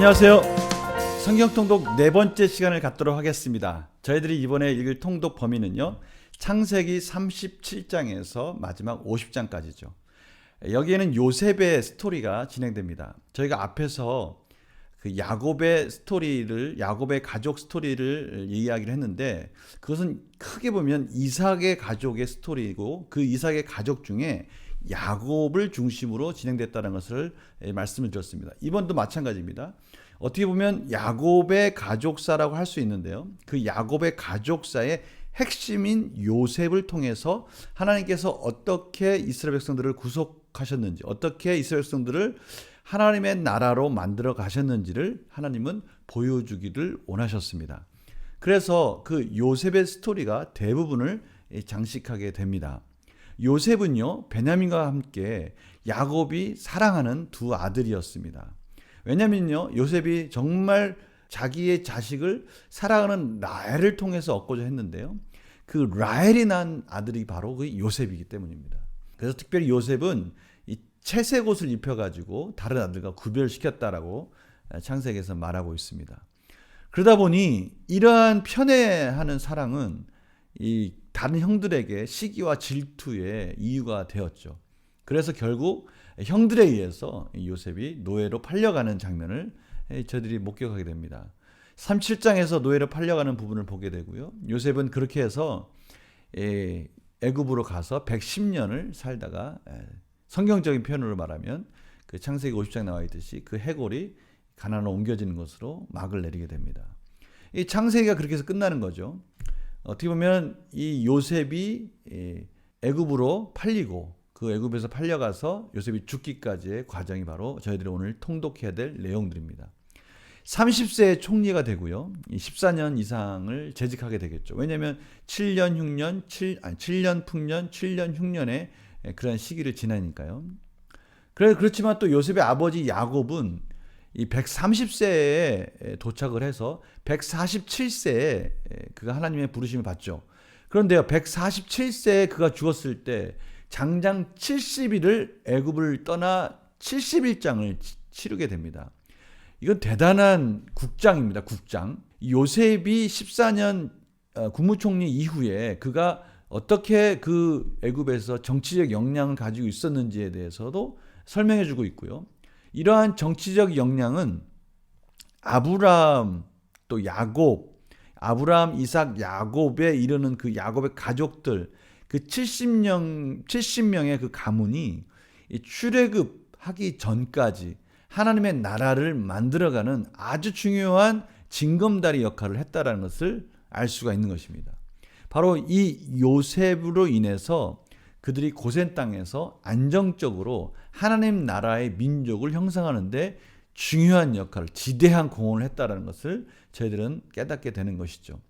안녕하세요. 성경 통독 네 번째 시간을 갖도록 하겠습니다. 저희들이 이번에 읽을 통독 범위는요. 창세기 37장에서 마지막 50장까지죠. 여기에는 요셉의 스토리가 진행됩니다. 저희가 앞에서 그 야곱의 스토리를 야곱의 가족 스토리를 이야기를 했는데 그것은 크게 보면 이삭의 가족의 스토리고 그 이삭의 가족 중에 야곱을 중심으로 진행됐다는 것을 말씀을 드렸습니다. 이번도 마찬가지입니다. 어떻게 보면 야곱의 가족사라고 할 수 있는데요. 그 야곱의 가족사의 핵심인 요셉을 통해서 하나님께서 어떻게 이스라엘 백성들을 구속하셨는지, 어떻게 이스라엘 백성들을 하나님의 나라로 만들어 가셨는지를 하나님은 보여주기를 원하셨습니다. 그래서 그 요셉의 스토리가 대부분을 장식하게 됩니다. 요셉은요, 베냐민과 함께 야곱이 사랑하는 두 아들이었습니다. 왜냐면요, 요셉이 정말 자기의 자식을 사랑하는 라헬을 통해서 얻고자 했는데요. 그 라헬이 난 아들이 바로 그 요셉이기 때문입니다. 그래서 특별히 요셉은 이 채색 옷을 입혀가지고 다른 아들과 구별시켰다라고 창세기에서 말하고 있습니다. 그러다 보니 이러한 편애하는 사랑은 이 다른 형들에게 시기와 질투의 이유가 되었죠. 그래서 결국 형들에 의해서 요셉이 노예로 팔려가는 장면을 저들이 목격하게 됩니다. 37장에서 노예로 팔려가는 부분을 보게 되고요. 요셉은 그렇게 해서 애굽으로 가서 110년을 살다가 성경적인 표현으로 말하면 그 창세기 50장 나와 있듯이 그 해골이 가나안으로 옮겨지는 것으로 막을 내리게 됩니다. 이 창세기가 그렇게 해서 끝나는 거죠. 어떻게 보면 이 요셉이 애굽으로 팔리고 그 애굽에서 팔려가서 요셉이 죽기까지의 과정이 바로 저희들이 오늘 통독해야 될 내용들입니다. 30세에 총리가 되고요. 14년 이상을 재직하게 되겠죠. 왜냐하면 7년 흉년, 7, 아니 7년 풍년, 7년 흉년의 그런 시기를 지나니까요. 그래 그렇지만 또 요셉의 아버지 야곱은 이 130세에 도착을 해서 147세에 그가 하나님의 부르심을 받죠. 그런데요, 147세에 그가 죽었을 때 장장 70일을 애굽을 떠나 70일장을 치르게 됩니다. 이건 대단한 국장입니다. 국장. 요셉이 14년 어, 국무총리 이후에 그가 어떻게 그 애굽에서 정치적 역량을 가지고 있었는지에 대해서도 설명해 주고 있고요. 이러한 정치적 역량은 아브라함 또 야곱, 아브라함, 이삭, 야곱에 이르는 그 야곱의 가족들 그 70명 70명의 그 가문이 출애굽 하기 전까지 하나님의 나라를 만들어가는 아주 중요한 징검다리 역할을 했다라는 것을 알 수가 있는 것입니다. 바로 이 요셉으로 인해서 그들이 고센 땅에서 안정적으로 하나님 나라의 민족을 형성하는데 중요한 역할을 지대한 공헌을 했다라는 것을 저희들은 깨닫게 되는 것이죠.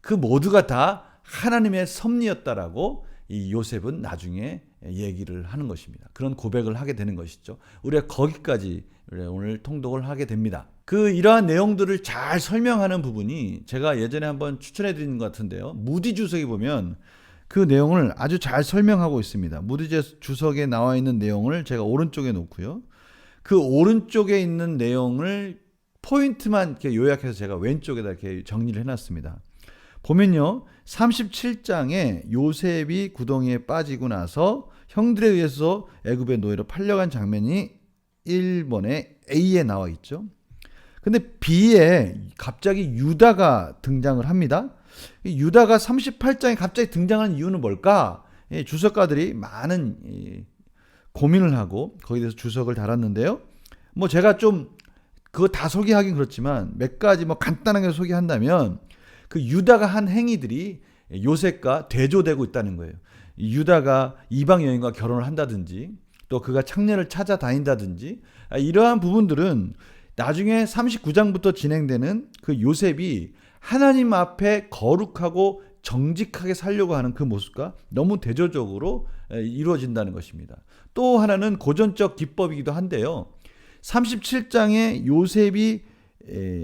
그 모두가 다 하나님의 섭리였다라고 이 요셉은 나중에 얘기를 하는 것입니다. 그런 고백을 하게 되는 것이죠. 우리가 거기까지 오늘 통독을 하게 됩니다. 그 이러한 내용들을 잘 설명하는 부분이 제가 예전에 한번 추천해 드린 것 같은데요. 무디 주석에 보면 그 내용을 아주 잘 설명하고 있습니다. 무디 주석에 나와 있는 내용을 제가 오른쪽에 놓고요. 그 오른쪽에 있는 내용을 포인트만 이렇게 요약해서 제가 왼쪽에다 이렇게 정리를 해놨습니다. 보면요. 37장에 요셉이 구덩이에 빠지고 나서 형들에 의해서 애굽의 노예로 팔려간 장면이 1번에 A에 나와 있죠. 근데 B에 갑자기 유다가 등장을 합니다. 유다가 38장에 갑자기 등장한 이유는 뭘까? 주석가들이 많은 고민을 하고 거기에 대해서 주석을 달았는데요. 뭐 제가 좀 그거 다 소개하긴 그렇지만 몇 가지 뭐 간단하게 소개한다면 그 유다가 한 행위들이 요셉과 대조되고 있다는 거예요. 유다가 이방 여인과 결혼을 한다든지 또 그가 창녀를 찾아다닌다든지 아, 이러한 부분들은 나중에 39장부터 진행되는 그 요셉이 하나님 앞에 거룩하고 정직하게 살려고 하는 그 모습과 너무 대조적으로 이루어진다는 것입니다. 또 하나는 고전적 기법이기도 한데요. 37장에 요셉이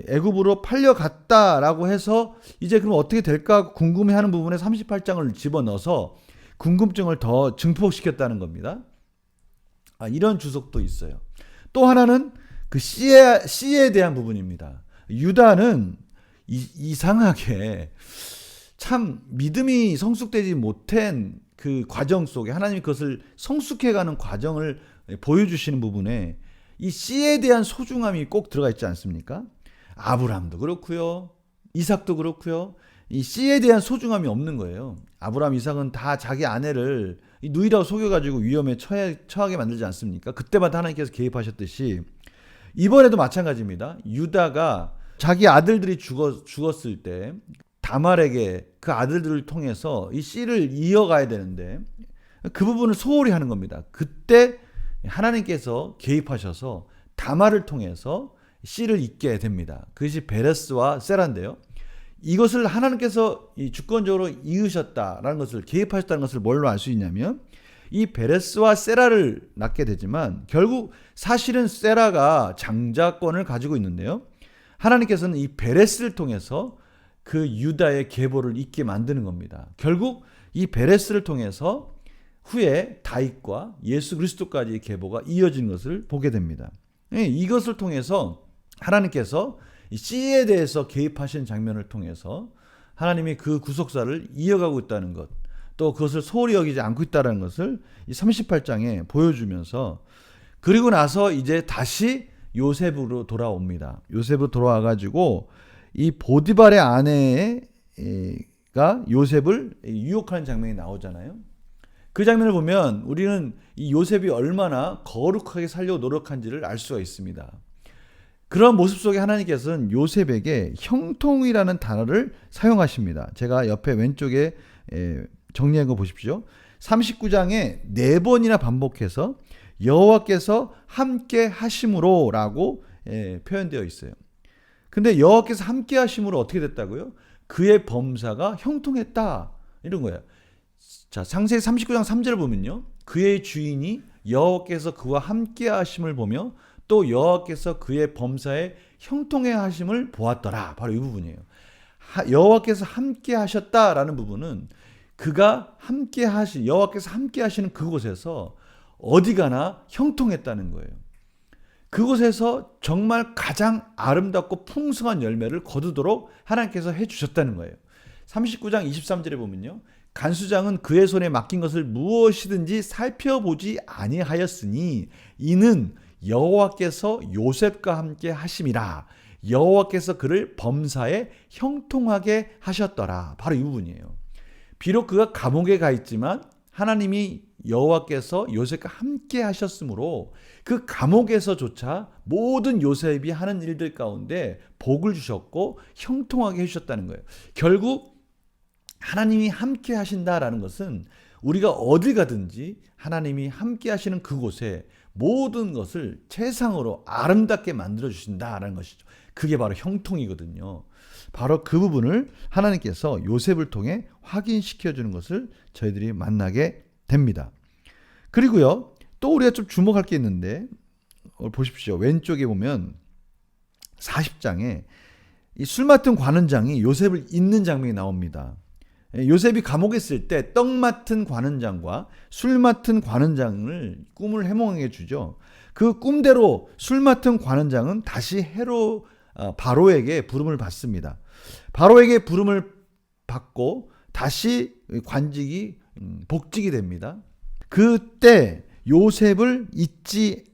애굽으로 팔려갔다라고 해서 이제 그럼 어떻게 될까 궁금해하는 부분에 38장을 집어넣어서 궁금증을 더 증폭시켰다는 겁니다. 아, 이런 주석도 있어요. 또 하나는 그 씨에, 씨에 대한 부분입니다. 유다는 이, 이상하게 참 믿음이 성숙되지 못한 그 과정 속에 하나님이 그것을 성숙해가는 과정을 보여주시는 부분에 이 씨에 대한 소중함이 꼭 들어가 있지 않습니까? 아브람도 그렇고요. 이삭도 그렇고요. 이 씨에 대한 소중함이 없는 거예요. 아브람, 이삭은 다 자기 아내를 이 누이라고 속여가지고 위험에 처해, 처하게 만들지 않습니까? 그때마다 하나님께서 개입하셨듯이 이번에도 마찬가지입니다. 유다가 자기 아들들이 죽었, 죽었을 때 다말에게 그 아들들을 통해서 이 씨를 이어가야 되는데 그 부분을 소홀히 하는 겁니다. 그때 하나님께서 개입하셔서 다말을 통해서 씨를 잇게 됩니다. 그것이 베레스와 세라인데요. 이것을 하나님께서 이 주권적으로 이으셨다라는 것을 개입하셨다는 것을 뭘로 알 수 있냐면 이 베레스와 세라를 낳게 되지만 결국 사실은 세라가 장자권을 가지고 있는데요. 하나님께서는 이 베레스를 통해서 그 유다의 계보를 잇게 만드는 겁니다. 결국 이 베레스를 통해서 후에 다윗과 예수 그리스도까지의 계보가 이어진 것을 보게 됩니다. 예, 이것을 통해서 하나님께서 이 씨에 대해서 개입하신 장면을 통해서 하나님이 그 구속사를 이어가고 있다는 것, 또 그것을 소홀히 여기지 않고 있다는 것을 이 38장에 보여주면서 그리고 나서 이제 다시 요셉으로 돌아옵니다. 요셉으로 돌아와 가지고 이 보디발의 아내가 요셉을 유혹하는 장면이 나오잖아요. 그 장면을 보면 우리는 이 요셉이 얼마나 거룩하게 살려고 노력한지를 알 수가 있습니다. 그런 모습 속에 하나님께서는 요셉에게 형통이라는 단어를 사용하십니다. 제가 옆에 왼쪽에 정리한 거 보십시오. 39장에 네 번이나 반복해서 여호와께서 함께 하심으로라고 표현되어 있어요. 근데 여호와께서 함께 하심으로 어떻게 됐다고요? 그의 범사가 형통했다. 이런 거예요. 자, 상세 39장 3절을 보면요. 그의 주인이 여호와께서 그와 함께 하심을 보며 또 여호와께서 그의 범사에 형통해 하심을 보았더라. 바로 이 부분이에요. 여호와께서 함께 하셨다라는 부분은 그가 함께 하시 여호와께서 함께 하시는 그곳에서 어디 가나 형통했다는 거예요. 그곳에서 정말 가장 아름답고 풍성한 열매를 거두도록 하나님께서 해 주셨다는 거예요. 39장 23절에 보면요. 간수장은 그의 손에 맡긴 것을 무엇이든지 살펴보지 아니하였으니 이는 여호와께서 요셉과 함께 하심이라 여호와께서 그를 범사에 형통하게 하셨더라. 바로 이 부분이에요. 비록 그가 감옥에 가 있지만 하나님이 여호와께서 요셉과 함께 하셨으므로 그 감옥에서조차 모든 요셉이 하는 일들 가운데 복을 주셨고 형통하게 해주셨다는 거예요. 결국 하나님이 함께 하신다라는 것은 우리가 어딜 가든지 하나님이 함께 하시는 그곳에 모든 것을 최상으로 아름답게 만들어 주신다라는 것이죠. 그게 바로 형통이거든요. 바로 그 부분을 하나님께서 요셉을 통해 확인시켜 주는 것을 저희들이 만나게 됩니다. 그리고요, 또 우리가 좀 주목할 게 있는데, 보십시오. 왼쪽에 보면 40장에 이 술 맡은 관원장이 요셉을 잇는 장면이 나옵니다. 예, 요셉이 감옥에 있을 때 떡 맡은 관원장과 술 맡은 관원장을 꿈을 해몽하게 주죠. 그 꿈대로 술 맡은 관원장은 다시 헤로 어, 바로에게 부름을 받습니다. 바로에게 부름을 받고 다시 관직이 음, 복직이 됩니다. 그때 요셉을 잊지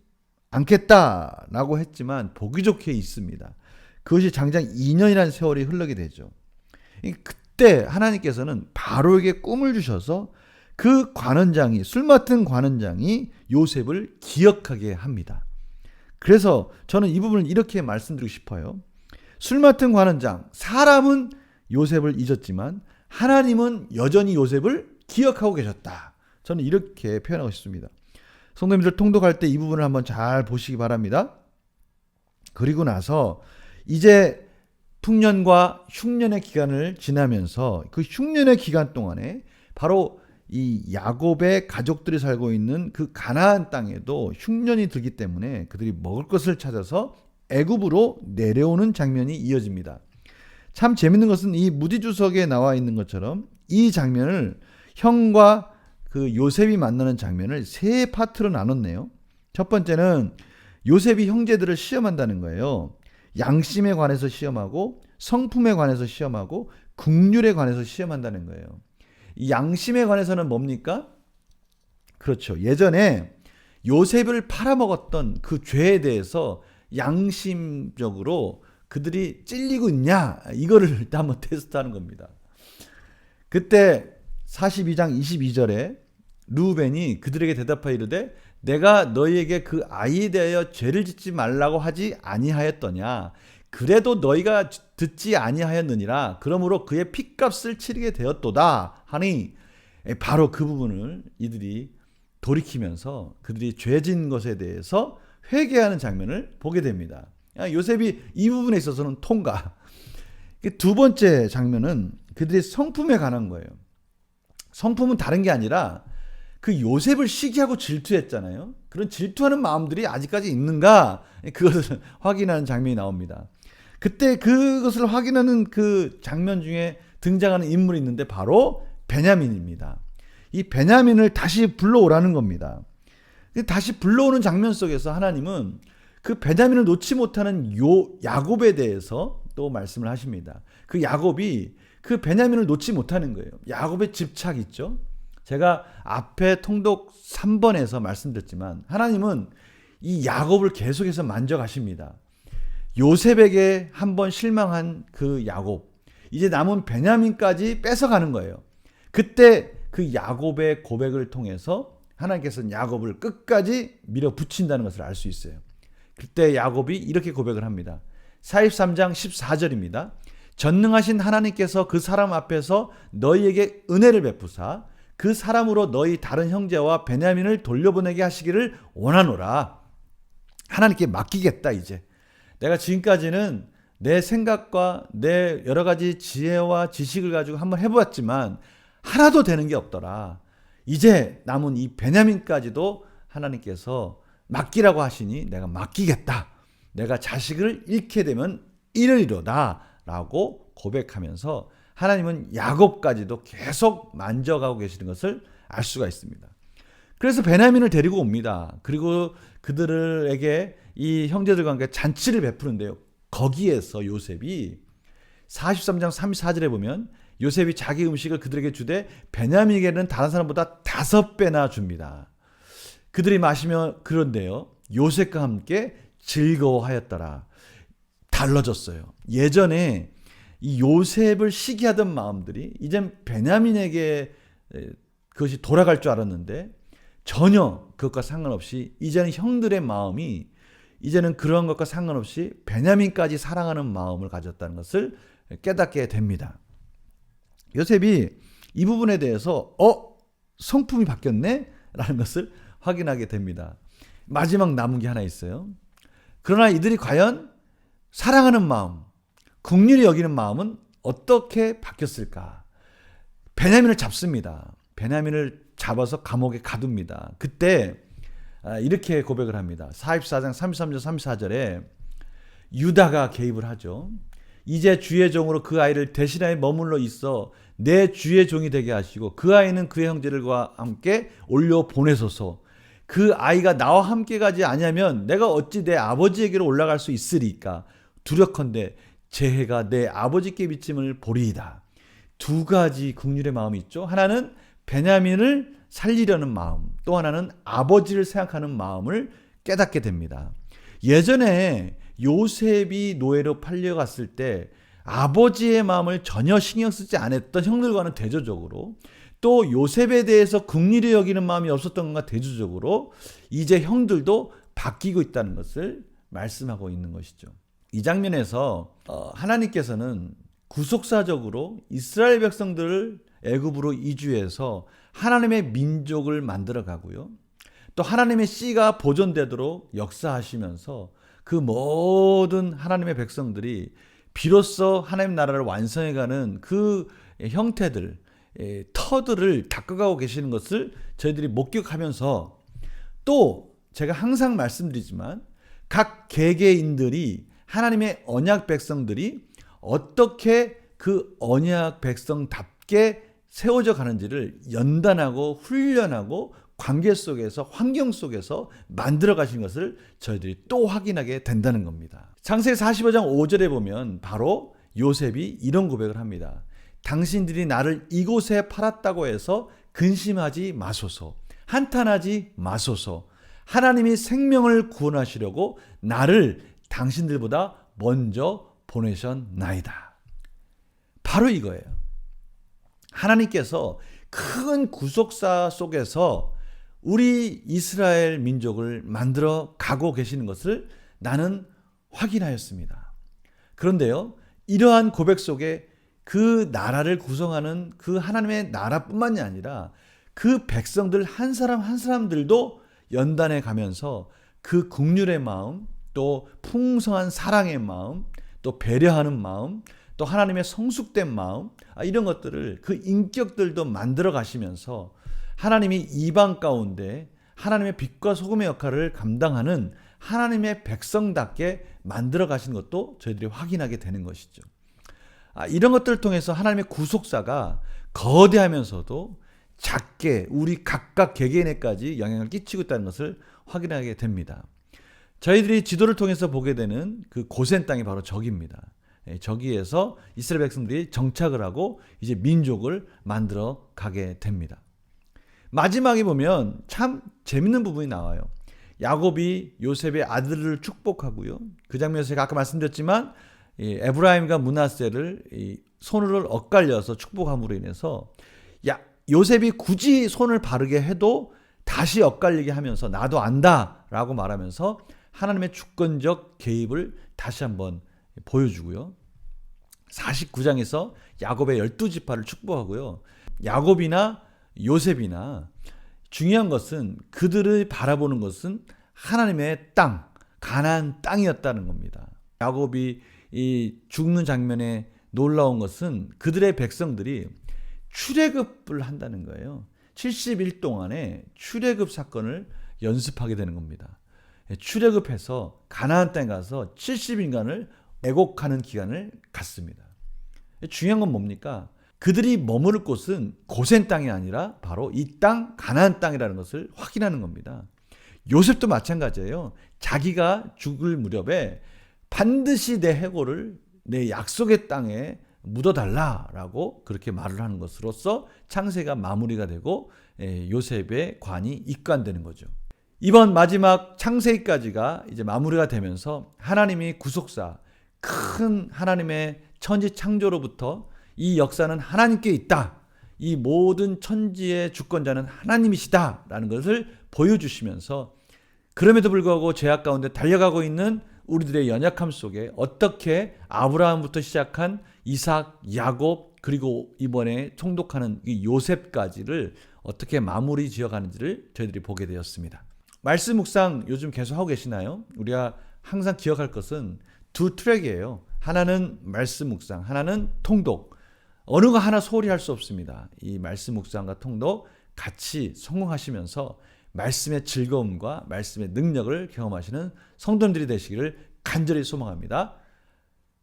않겠다라고 했지만 보기 좋게 있습니다. 그것이 장장 2년이라는 세월이 흘러게 되죠. 그때 하나님께서는 바로에게 꿈을 주셔서 그 관원장이 술 맡은 관원장이 요셉을 기억하게 합니다. 그래서 저는 이 부분을 이렇게 말씀드리고 싶어요. 술 맡은 관원장 사람은 요셉을 잊었지만 하나님은 여전히 요셉을 기억하고 계셨다. 저는 이렇게 표현하고 싶습니다. 성도님들 통독할 때 이 부분을 한번 잘 보시기 바랍니다. 그리고 나서 이제 풍년과 흉년의 기간을 지나면서 그 흉년의 기간 동안에 바로 이 야곱의 가족들이 살고 있는 그 가나안 땅에도 흉년이 들기 때문에 그들이 먹을 것을 찾아서 애굽으로 내려오는 장면이 이어집니다. 참 재밌는 것은 이 무디 주석에 나와 있는 것처럼 이 장면을 형과 그 요셉이 만나는 장면을 세 파트로 나눴네요. 첫 번째는 요셉이 형제들을 시험한다는 거예요. 양심에 관해서 시험하고 성품에 관해서 시험하고 국률에 관해서 시험한다는 거예요. 이 양심에 관해서는 뭡니까? 그렇죠. 예전에 요셉을 팔아먹었던 그 죄에 대해서 양심적으로 그들이 찔리고 있냐 이거를 일단 한번 테스트하는 겁니다. 그때 42장 22절에 루벤이 그들에게 대답하여 이르되 내가 너희에게 그 아이에 대하여 죄를 짓지 말라고 하지 아니하였더냐 그래도 너희가 듣지 아니하였느니라 그러므로 그의 핏값을 치르게 되었도다 하니 바로 그 부분을 이들이 돌이키면서 그들이 죄진 것에 대해서 회개하는 장면을 보게 됩니다. 아, 요셉이 이 부분에 있어서는 통과. 두 번째 장면은 그들의 성품에 관한 거예요. 성품은 다른 게 아니라 그 요셉을 시기하고 질투했잖아요. 그런 질투하는 마음들이 아직까지 있는가 그것을 확인하는 장면이 나옵니다. 그때 그것을 확인하는 그 장면 중에 등장하는 인물이 있는데 바로 베냐민입니다. 이 베냐민을 다시 불러오라는 겁니다. 다시 불러오는 장면 속에서 하나님은 그 베냐민을 놓지 못하는 요 야곱에 대해서 또 말씀을 하십니다. 그 야곱이 그 베냐민을 놓지 못하는 거예요. 야곱의 집착 있죠. 제가 앞에 통독 3번에서 말씀드렸지만 하나님은 이 야곱을 계속해서 만져가십니다. 요셉에게 한번 실망한 그 야곱, 이제 남은 베냐민까지 뺏어가는 거예요. 그때 그 야곱의 고백을 통해서 하나님께서는 야곱을 끝까지 밀어붙인다는 것을 알 수 있어요. 그때 야곱이 이렇게 고백을 합니다. 43장 14절입니다. 전능하신 하나님께서 그 사람 앞에서 너희에게 은혜를 베푸사 그 사람으로 너희 다른 형제와 베냐민을 돌려보내게 하시기를 원하노라. 하나님께 맡기겠다 이제. 내가 지금까지는 내 생각과 내 여러 가지 지혜와 지식을 가지고 한번 해보았지만 하나도 되는 게 없더라. 이제 남은 이 베냐민까지도 하나님께서 맡기라고 하시니 내가 맡기겠다. 내가 자식을 잃게 되면 이르리로다. 라고 고백하면서 하나님은 야곱까지도 계속 만져가고 계시는 것을 알 수가 있습니다. 그래서 베냐민을 데리고 옵니다. 그리고 그들에게 이 형제들과 함께 잔치를 베푸는데요. 거기에서 요셉이 43장 34절에 보면 요셉이 자기 음식을 그들에게 주되 베냐민에게는 다른 사람보다 다섯 배나 줍니다. 그들이 마시며 그런데요. 요셉과 함께 즐거워하였더라. 달라졌어요. 예전에 이 요셉을 시기하던 마음들이 이젠 베냐민에게 그것이 돌아갈 줄 알았는데 전혀 그것과 상관없이 이제는 형들의 마음이 이제는 그런 것과 상관없이 베냐민까지 사랑하는 마음을 가졌다는 것을 깨닫게 됩니다. 요셉이 이 부분에 대해서 어 성품이 바뀌었네 라는 것을 확인하게 됩니다. 마지막 남은 게 하나 있어요. 그러나 이들이 과연 사랑하는 마음, 국률이 여기는 마음은 어떻게 바뀌었을까? 베냐민을 잡습니다. 베냐민을 잡아서 감옥에 가둡니다. 그때 아, 이렇게 고백을 합니다. 44장 33절 34절에 유다가 개입을 하죠. 이제 주의 종으로 그 아이를 대신하여 머물러 있어 내 주의 종이 되게 하시고 그 아이는 그의 형제들과 함께 올려 보내소서. 그 아이가 나와 함께 가지 아니하면 내가 어찌 내 아버지에게로 올라갈 수 있으리까 두렵건대 재해가 내 아버지께 미침을 보리이다. 두 가지 국률의 마음이 있죠. 하나는 베냐민을 살리려는 마음, 또 하나는 아버지를 생각하는 마음을 깨닫게 됩니다. 예전에 요셉이 노예로 팔려갔을 때 아버지의 마음을 전혀 신경 쓰지 않았던 형들과는 대조적으로 또 요셉에 대해서 국리를 여기는 마음이 없었던 것과 대조적으로 이제 형들도 바뀌고 있다는 것을 말씀하고 있는 것이죠. 이 장면에서 어, 하나님께서는 구속사적으로 이스라엘 백성들을 애굽으로 이주해서 하나님의 민족을 만들어 가고요. 또 하나님의 씨가 보존되도록 역사하시면서 그 모든 하나님의 백성들이 비로소 하나님 나라를 완성해 가는 그 형태들, 터들을 닦아가고 계시는 것을 저희들이 목격하면서 또 제가 항상 말씀드리지만 각 개개인들이 하나님의 언약 백성들이 어떻게 그 언약 백성답게 세워져 가는지를 연단하고 훈련하고 관계 속에서 환경 속에서 만들어 가신 것을 저희들이 또 확인하게 된다는 겁니다. 창세기 45장 5절에 보면 바로 요셉이 이런 고백을 합니다. 당신들이 나를 이곳에 팔았다고 해서 근심하지 마소서. 한탄하지 마소서. 하나님이 생명을 구원하시려고 나를 당신들보다 먼저 보내셨나이다. 바로 이거예요. 하나님께서 큰 구속사 속에서 우리 이스라엘 민족을 만들어 가고 계시는 것을 나는 확인하였습니다. 그런데요, 이러한 고백 속에 그 나라를 구성하는 그 하나님의 나라뿐만이 아니라 그 백성들 한 사람 한 사람들도 연단해 가면서 그 국률의 마음, 또 풍성한 사랑의 마음, 또 배려하는 마음, 또 하나님의 성숙된 마음, 아, 이런 것들을 그 인격들도 만들어 가시면서 하나님이 이방 가운데 하나님의 빛과 소금의 역할을 감당하는 하나님의 백성답게 만들어 가신 것도 저희들이 확인하게 되는 것이죠. 아, 이런 것들을 통해서 하나님의 구속사가 거대하면서도 작게 우리 각각 개개인에까지 영향을 끼치고 있다는 것을 확인하게 됩니다. 저희들이 지도를 통해서 보게 되는 그 고센 땅이 바로 저기입니다. 예, 저기에서 이스라엘 백성들이 정착을 하고 이제 민족을 만들어 가게 됩니다. 마지막에 보면 참 재밌는 부분이 나와요. 야곱이 요셉의 아들을 축복하고요. 그 장면에서 제가 아까 말씀드렸지만 이 에브라임과 문하세를 이 손을 엇갈려서 축복함으로 인해서 야 요셉이 굳이 손을 바르게 해도 다시 엇갈리게 하면서 나도 안다라고 말하면서 하나님의 주권적 개입을 다시 한번 보여주고요. 49장에서 야곱의 열두 지파를 축복하고요. 야곱이나 요셉이나 중요한 것은 그들을 바라보는 것은 하나님의 땅, 가나안 땅이었다는 겁니다. 야곱이 이 죽는 장면에 놀라운 것은 그들의 백성들이 출애굽을 한다는 거예요. 70일 동안에 출애굽 사건을 연습하게 되는 겁니다. 출애굽해서 가나안 땅에 가서 70일간을 애곡하는 기간을 갖습니다. 중요한 건 뭡니까? 그들이 머무를 곳은 고센 땅이 아니라 바로 이 땅 가나안 땅이라는 것을 확인하는 겁니다. 요셉도 마찬가지예요. 자기가 죽을 무렵에 반드시 내 해골을 내 약속의 땅에 묻어달라라고 그렇게 말을 하는 것으로서 창세가 마무리가 되고 요셉의 관이 입관되는 거죠. 이번 마지막 창세기까지가 이제 마무리가 되면서 하나님이 구속사 큰 하나님의 천지 창조로부터 이 역사는 하나님께 있다. 이 모든 천지의 주권자는 하나님이시다라는 것을 보여주시면서 그럼에도 불구하고 죄악 가운데 달려가고 있는 우리들의 연약함 속에 어떻게 아브라함부터 시작한 이삭, 야곱 그리고 이번에 총독하는 이 요셉까지를 어떻게 마무리 지어가는지를 저희들이 보게 되었습니다. 말씀 묵상 요즘 계속 하고 계시나요? 우리가 항상 기억할 것은 두 트랙이에요. 하나는 말씀 묵상, 하나는 통독. 어느 거 하나 소홀히 할 수 없습니다. 이 말씀 묵상과 통독 같이 성공하시면서 말씀의 즐거움과 말씀의 능력을 경험하시는 성도님들이 되시기를 간절히 소망합니다.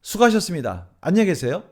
수고하셨습니다. 안녕히 계세요.